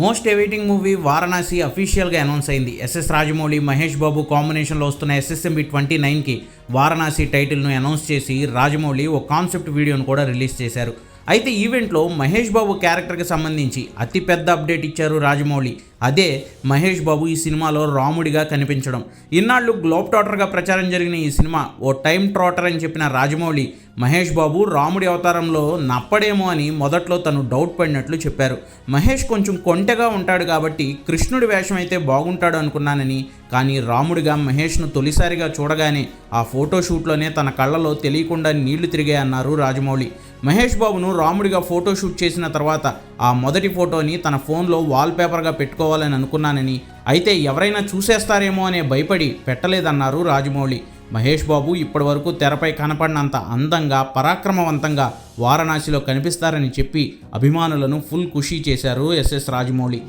Most awaiting movie Varanasi అఫీషియల్గా announce అయింది. SS Rajamouli Mahesh Babu కాంబినేషన్లో వస్తున్న ఎస్ఎస్ఎంబి ట్వంటీ నైన్కి వారణాసి టైటిల్ను అనౌన్స్ చేసి రాజమౌళి ఓ కాన్సెప్ట్ వీడియోను కూడా రిలీజ్ చేశారు. అయితే ఈవెంట్లో మహేష్ బాబు క్యారెక్టర్కి సంబంధించి అతిపెద్ద అప్డేట్ ఇచ్చారు రాజమౌళి. అదే మహేష్ బాబు ఈ సినిమాలో రాముడిగా కనిపించడం. ఇన్నాళ్ళు గ్లోబ్ టాటర్గా ప్రచారం జరిగిన ఈ సినిమా ఓ టైం ట్రాటర్ అని చెప్పిన రాజమౌళి మహేష్ బాబు రాముడి అవతారంలో నప్పడేమో అని మొదట్లో తను డౌట్ పడినట్లు చెప్పారు. మహేష్ కొంచెం కొంటెగా ఉంటాడు కాబట్టి కృష్ణుడి వేషం అయితే బాగుంటాడు అనుకున్నానని కానీ రాముడిగా మహేష్ను తొలిసారిగా చూడగానే ఆ ఫోటోషూట్లోనే తన కళ్ళలో తెలియకుండా నీళ్ళు తిరిగాయన్నారు రాజమౌళి. మహేష్ బాబును రాముడిగా ఫోటోషూట్ చేసిన తర్వాత ఆ మొదటి ఫోటోని తన ఫోన్లో వాల్పేపర్గా పెట్టుకోవాలని అనుకున్నానని అయితే ఎవరైనా చూసేస్తారేమో అనే భయపడి పెట్టలేదన్నారు రాజమౌళి. మహేష్ బాబు ఇప్పటివరకు తెరపై కనపడినంత అందంగా పరాక్రమవంతంగా వారణాసిలో కనిపిస్తారని చెప్పి అభిమానులను ఫుల్ ఖుషీ చేశారు ఎస్ఎస్ రాజమౌళి